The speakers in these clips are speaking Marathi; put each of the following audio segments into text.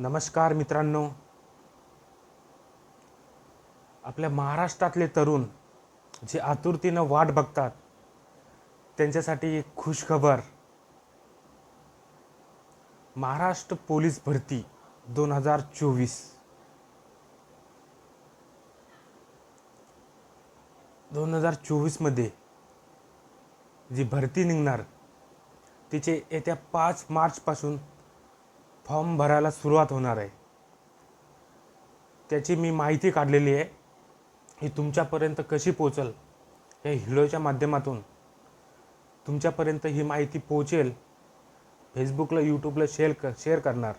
नमस्कार मित्रांनो. आपल्या महाराष्ट्रातले तरुण जे आतुरतेनं वाट बघतात त्यांच्यासाठी एक खुशखबर. महाराष्ट्र पोलीस भरती दोन हजार चोवीस. दोन हजार चोवीसमध्ये जी भरती निघणार तिचे येत्या पाच मार्चपासून फॉर्म भरायला सुरुवात होणार आहे. त्याची मी माहिती काढलेली आहे. ही तुमच्यापर्यंत कशी पोचल या हिडोच्या माध्यमातून तुमच्यापर्यंत ही माहिती पोचेल फेसबुकला यूट्यूबला शेअर क शेअर करणार.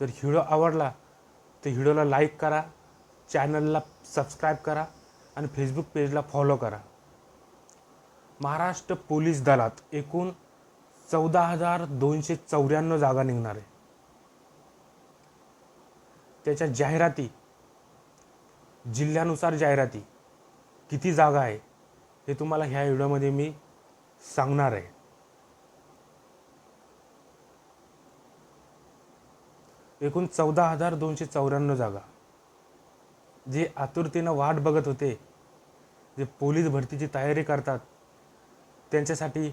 जर हिडो आवडला तर हिडोला लाईक करा चॅनलला सबस्क्राईब करा आणि फेसबुक पेजला फॉलो करा. महाराष्ट्र पोलीस दलात एकूण चौदा हजार दोनशे चौऱ्याण्णव जागा निघणार आहे. त्याच्या जाहिराती जिल्ह्यानुसार जाहिराती किती जागा आहे हे तुम्हाला ह्या व्हिडिओमध्ये मी सांगणार आहे. एकूण चौदा हजार दोनशे चौऱ्याण्णव जागा. जे आतुरतेनं वाट बघत होते जे पोलीस भरतीची तयारी करतात त्यांच्यासाठी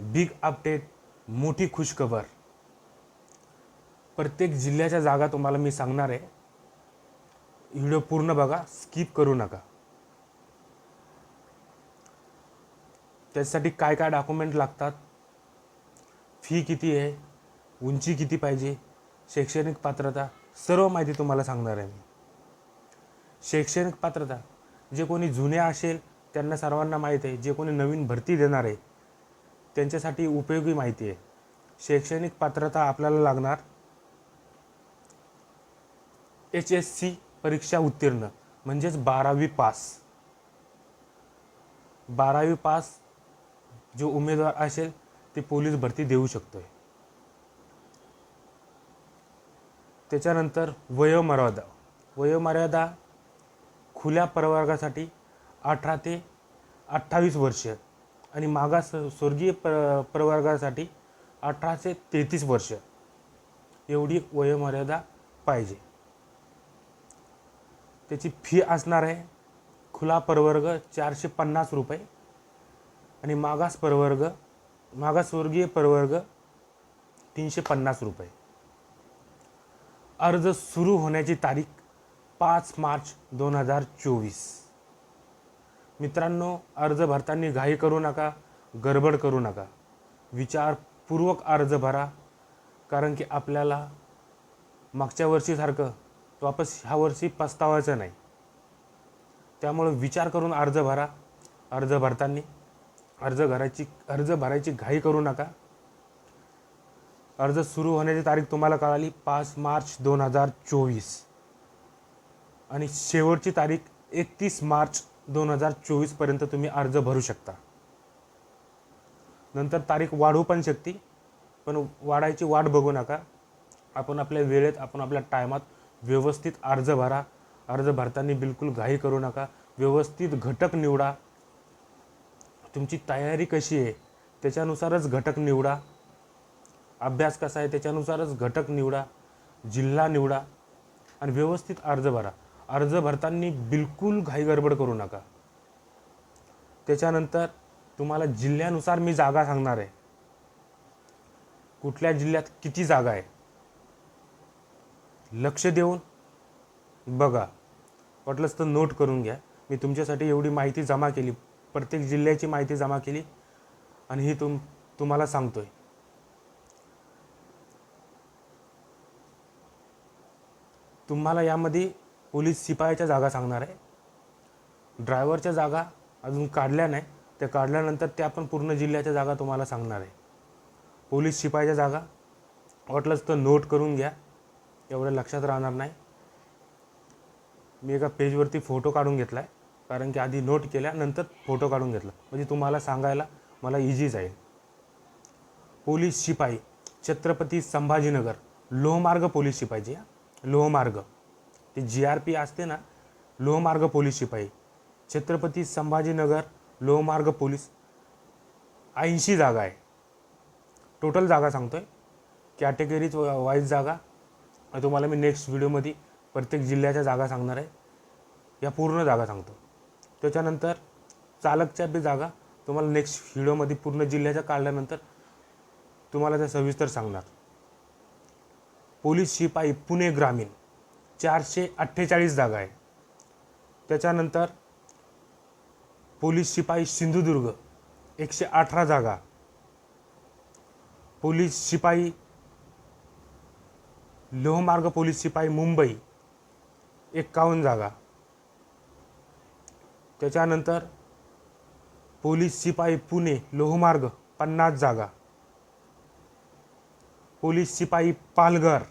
बिग अपडेट मोठी खुशखबर. प्रत्येक जिल्ह्याच्या जागा तुम्हाला मी सांगणार आहे. व्हिडिओ पूर्ण बघा स्किप करू नका. त्यासाठी काय काय डॉक्युमेंट लागतात? फी किती आहे? उंची किती पाहिजे? शैक्षणिक पात्रता सर्व माहिती तुम्हाला सांगणार आहे मी. शैक्षणिक पात्रता जे कोणी जुने असेल त्यांना सर्वांना माहीत आहे. जे कोणी नवीन भरती देणार आहे त्यांच्यासाठी उपयोगी माहिती आहे. शैक्षणिक पात्रता आपल्याला लागणार? एच एस सी परीक्षा उत्तीर्ण म्हणजेच बारावी पास. बारावी पास जो उमेदवार असेल ते पोलीस भरती देऊ शकतोय. त्याच्यानंतर वयोमर्यादा. वयोमर्यादा खुल्या प्रवर्गासाठी अठरा ते अठ्ठावीस वर्ष. आणि मागास स्वर्गीय प्र प्रवर्गासाठी अठराशे तेहतीस वर्ष एवढी वयोमर्यादा पाहिजे. त्याची फी असणार आहे खुला प्रवर्ग चारशे पन्नास रुपये आणि मागास प्रवर्ग मागासवर्गीय प्रवर्ग तीनशे पन्नास रुपये. अर्ज सुरू होण्याची तारीख पाच मार्च दोन हजार चोवीस. मित्रांनो अर्ज भरताना घाई करू नका गडबड करू नका. विचारपूर्वक अर्ज भरा कारण की आपल्याला मागच्या वर्षीसारखं वापस ह्या वर्षी पस्तावायचं नाही. त्यामुळं विचार करून अर्ज भरा अर्ज भरताना. अर्ज भरायची अर्ज भरायची घाई करू नका. अर्ज सुरू होण्याची तारीख तुम्हाला कळाली पाच मार्च दोन हजार चोवीस. आणि शेवटची तारीख एकतीस मार्च दोन हजार चोवीसपर्यंत तुम्ही अर्ज भरू शकता. नंतर तारीख वाढू पण शकते पण वाढायची वाट बघू नका. आपण आपल्या वेळेत आपण आपल्या टायमात व्यवस्थित अर्ज भरा. अर्ज भरताना बिलकुल घाई करू नका. व्यवस्थित घटक निवडा. तुमची तयारी कशी आहे त्याच्यानुसारच घटक निवडा. अभ्यास कसा आहे त्याच्यानुसारच घटक निवडा. जिल्हा निवडा. आणि व्यवस्थित अर्ज भरा. अर्ज भरताना बिलकुल घाई गडबड करू नका. त्याच्यानंतर तुम्हाला जिल्ह्यानुसार मी जागा सांगणार आहे. कुठल्या जिल्ह्यात किती जागा आहे? लक्ष देऊन बघा. वाटलंच तर नोट करून घ्या. मी तुमच्यासाठी एवढी माहिती जमा केली प्रत्येक जिल्ह्याची माहिती जमा केली आणि ही तुम तुम्हाला सांगतोय. तुम्हाला यामध्ये पोलीस शिपायाच्या जागा सांगणार आहे. ड्रायव्हरच्या जागा अजून काढल्या नाही. त्या काढल्यानंतर त्या पण पूर्ण जिल्ह्याच्या जागा तुम्हाला सांगणार आहे. पोलीस शिपायाच्या जागा. वाटलंच तर नोट करून घ्या. एवढं लक्षात राहणार नाही. मी एका पेजवरती फोटो काढून घेतला आहे कारण की आधी नोट केल्या नंतर फोटो काढून घेतला. म्हणजे तुम्हाला सांगायला मला इझी जाईल. पोलीस शिपाई छत्रपती संभाजीनगर लोहमार्ग पोलीस शिपाईची लोहमार्ग. ते जी आर पी असते ना लोहमार्ग पोलीस शिपाई. छत्रपती संभाजीनगर लोहमार्ग पोलीस. ऐंशी जागा आहे. टोटल जागा सांगतो आहे कॅटेगरीज वाईज जागा. तुम्हाला मी नेक्स्ट व्हिडिओमध्ये प्रत्येक जिल्ह्याच्या जागा सांगणार आहे. या पूर्ण जागा सांगतो. त्याच्यानंतर चालकच्या बी जागा. तुम्हाला नेक्स्ट व्हिडिओमध्ये पूर्ण जिल्ह्याच्या काढल्यानंतर तुम्हाला त्या सविस्तर सांगणार. पोलीस शिपाई पुणे ग्रामीण. चारशे अठ्ठेचाळीस जागा आहे. त्याच्यानंतर पोलीस शिपाई सिंधुदुर्ग एकशे अठरा जागा पोलीस शिपाई लोहमार्ग पोलीस शिपाई मुंबई एक्कावन्न जागा त्याच्यानंतर पोलीस शिपाई पुणे लोहमार्ग पन्नास जागा पोलीस शिपाई पालघर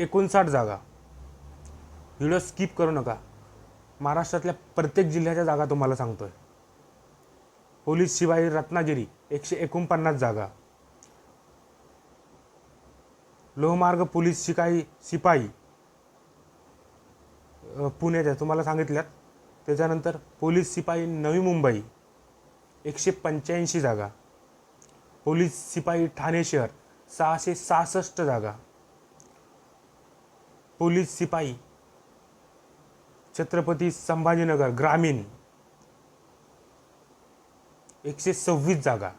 एकोणसाठ जागा. व्हिडिओ स्किप करू नका. महाराष्ट्रातल्या प्रत्येक जिल्ह्याच्या जागा तुम्हाला सांगतो आहे पोलीस शिपाई रत्नागिरी एकशे एकोणपन्नास जागा. लोहमार्ग पोलीस शिपाई शिपाई पुण्याच्या तुम्हाला सांगितल्यात. त्याच्यानंतर पोलीस शिपाई नवी मुंबई एकशे पंच्याऐंशी जागा. पोलीस शिपाई ठाणे शहर सहाशे सहासष्ट जागा. पोलीस शिपाई छत्रपती संभाजीनगर ग्रामीण एकशे सव्वीस जागा.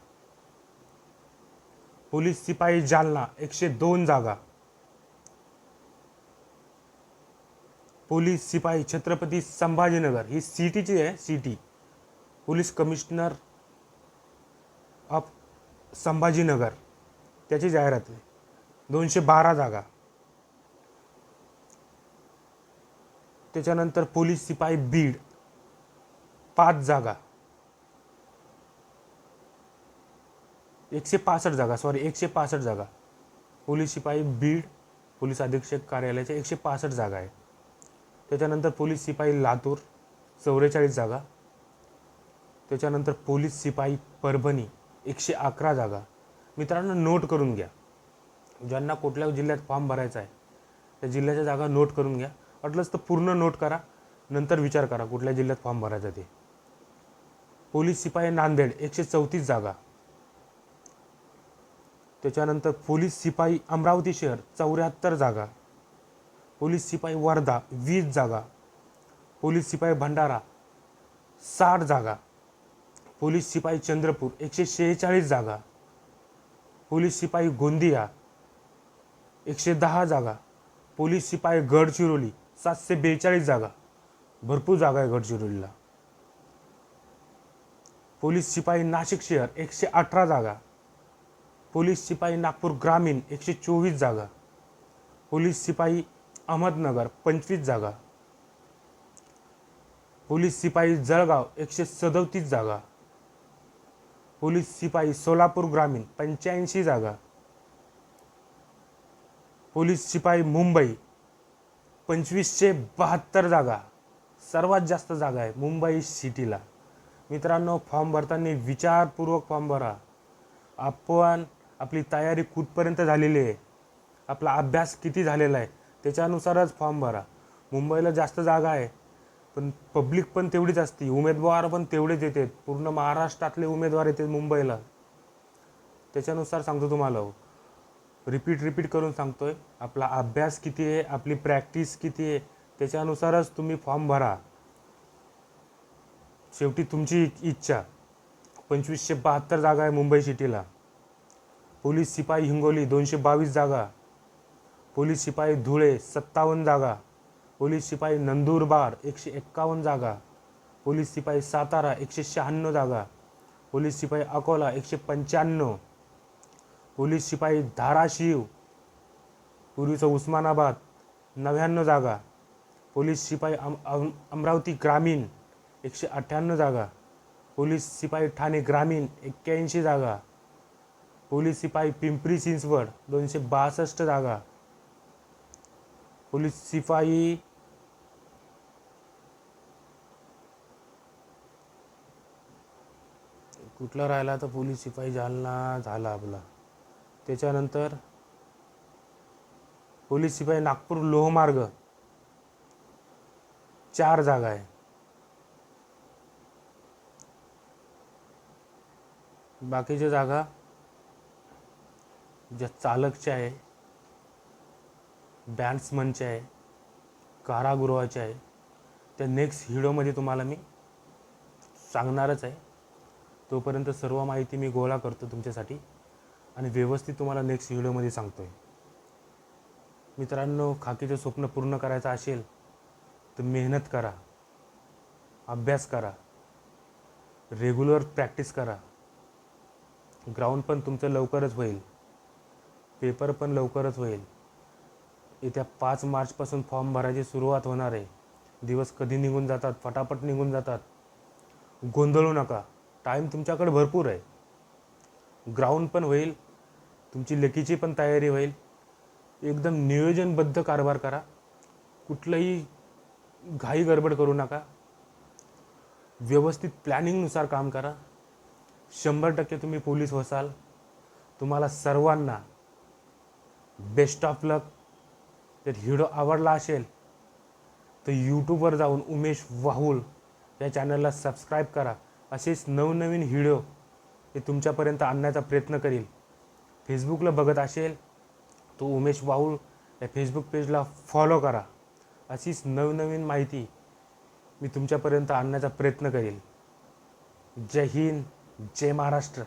पोलीस शिपाई जालना एकशे दोन जागा. पोलीस शिपाई छत्रपती संभाजीनगर ही सिटीची आहे city. Police commissioner of Sambhajinagar त्याची जाहिरात आहे. दोनशे बारा जागा. त्याच्यानंतर पोलीस शिपाई बीड. पाच जागा. एकशे पासष्ट जागा सॉरी एकशे पासष्ट जागा. पोलीस शिपाई बीड पोलीस अधीक्षक कार्यालयाच्या एकशे पासष्ट जागा आहे त्याच्यानंतर पोलीस शिपाई लातूर चौवेचाळीस जागा. त्याच्यानंतर पोलीस शिपाई परभणी एकशे अकरा जागा. मित्रांनो नोट करून घ्या. ज्यांना कुठल्या जिल्ह्यात फॉर्म भरायचा आहे त्या जिल्ह्याच्या जागा नोट करून घ्या. वाटलंच तर पूर्ण नोट करा नंतर विचार करा कुठल्या जिल्ह्यात फॉर्म भरायचा ते. पोलीस शिपाई नांदेड एकशे चौतीस जागा. त्याच्यानंतर पोलीस शिपाई अमरावती शहर चौऱ्याहत्तर जागा. पोलीस शिपाई वर्धा वीस जागा. पोलीस शिपाई भंडारा साठ जागा. पोलीस शिपाई चंद्रपूर एकशे शेहेचाळीस जागा. पोलीस शिपाई गोंदिया एकशे दहा जागा. पोलीस शिपाई गडचिरोली सातशे बेचाळीस जागा. भरपूर जागा आहे गडचिरोलीला. पोलीस शिपाई नाशिक शहर एकशे अठरा जागा. पोलीस शिपाई नागपूर ग्रामीण एकशे चोवीस जागा. पोलीस शिपाई अहमदनगर पंचवीस जागा. पोलीस शिपाई जळगाव एकशे सदोतीस जागा. पोलीस शिपाई सोलापूर ग्रामीण पंच्याऐंशी जागा. पोलीस शिपाई मुंबई पंचवीसशे बहात्तर जागा. सर्वात जास्त जागा आहे मुंबई सिटीला. मित्रांनो फॉर्म भरताना विचारपूर्वक फॉर्म भरा. आपण आपली तयारी कुठपर्यंत झालेली आहे? आपला अभ्यास किती झालेला आहे? त्याच्यानुसारच फॉर्म भरा. मुंबईला जास्त जागा आहे पण पब्लिक पण तेवढीच असते. उमेदवार पण तेवढेच येतात. पूर्ण महाराष्ट्रातले उमेदवार येतात मुंबईला. त्याच्यानुसार सांगतो तुम्हाला. रिपीट रिपीट करून सांगतो आहे आपला अभ्यास किती आहे आपली प्रॅक्टिस किती आहे त्याच्यानुसारच तुम्ही फॉर्म भरा. शेवटी तुमची इच्छा. पंचवीसशे बहात्तर जागा आहे मुंबई सिटीला पोलीस शिपाई हिंगोली दोनशे बावीस जागा. पोलीस शिपाई धुळे सत्तावन्न जागा. पोलीस शिपाई नंदुरबार एकशे एक्कावन्न जागा. पोलीस शिपाई सातारा एकशे शहाण्णव जागा. पोलीस शिपाई अकोला एकशे पंच्याण्णव. पोलीस शिपाई धाराशिव पूर्वीचं उस्मानाबाद नव्याण्णव जागा. पोलीस शिपाई अम अम अमरावती ग्रामीण एकशे अठ्ठ्याण्णव जागा. पोलीस शिपाई ठाणे ग्रामीण एक्क्याऐंशी जागा. पोलीस शिपाई पिंपरी चिंचवड दोनशे बासष्ट जागा. पोलीस शिपाई कुठला राहिला तर पोलीस शिपाई जालना झाला आपला. त्याच्यानंतर पोलीस शिपाई नागपूर लोहमार्ग. चार जागा आहे. बाकीच्या जागा ज्या चालकच्या आहे बँड्समनचे आहे कारागृहाच्या आहे त्या नेक्स्ट व्हिडिओमध्ये तुम्हाला मी सांगणारच आहे. तोपर्यंत सर्व माहिती मी गोळा करतो तुमच्यासाठी. आणि व्यवस्थित तुम्हाला नेक्स्ट व्हिडिओमध्ये सांगतो आहे मित्रांनो खाकीचं स्वप्न पूर्ण करायचं असेल तर मेहनत करा अभ्यास करा रेग्युलर प्रॅक्टिस करा. ग्राउंड पण तुमचं लवकरच होईल पेपर पण लवकरच होईल. येत्या पाच मार्चपासून फॉर्म भरायची सुरुवात होणार आहे. दिवस कधी निघून जातात? फटाफट निघून जातात. गोंधळू नका. टाईम तुमच्याकडे भरपूर आहे. ग्राउंड पण होईल तुमची लेखीची पण तयारी होईल. एकदम नियोजनबद्ध कारभार करा. कुठलंही घाई गडबड करू नका. व्यवस्थित प्लॅनिंगनुसार काम करा. शंभर टक्के तुम्ही पोलीस व्हाल तुम्हाला सर्वांना बेस्ट ऑफ लक जर व्हिडिओ आवडला असेल तर यूट्यूबवर जाऊन उमेश वाहुल या चॅनलला सबस्क्राईब करा. असेच नवनवीन व्हिडिओ ते तुमच्यापर्यंत आणण्याचा प्रयत्न करील. फेसबुकला बघत असेल तो उमेश वाहुल या फेसबुक पेजला फॉलो करा. अशीच नवनवीन माहिती मी तुमच्यापर्यंत आणण्याचा प्रयत्न करेल. जय हिंद जय महाराष्ट्र.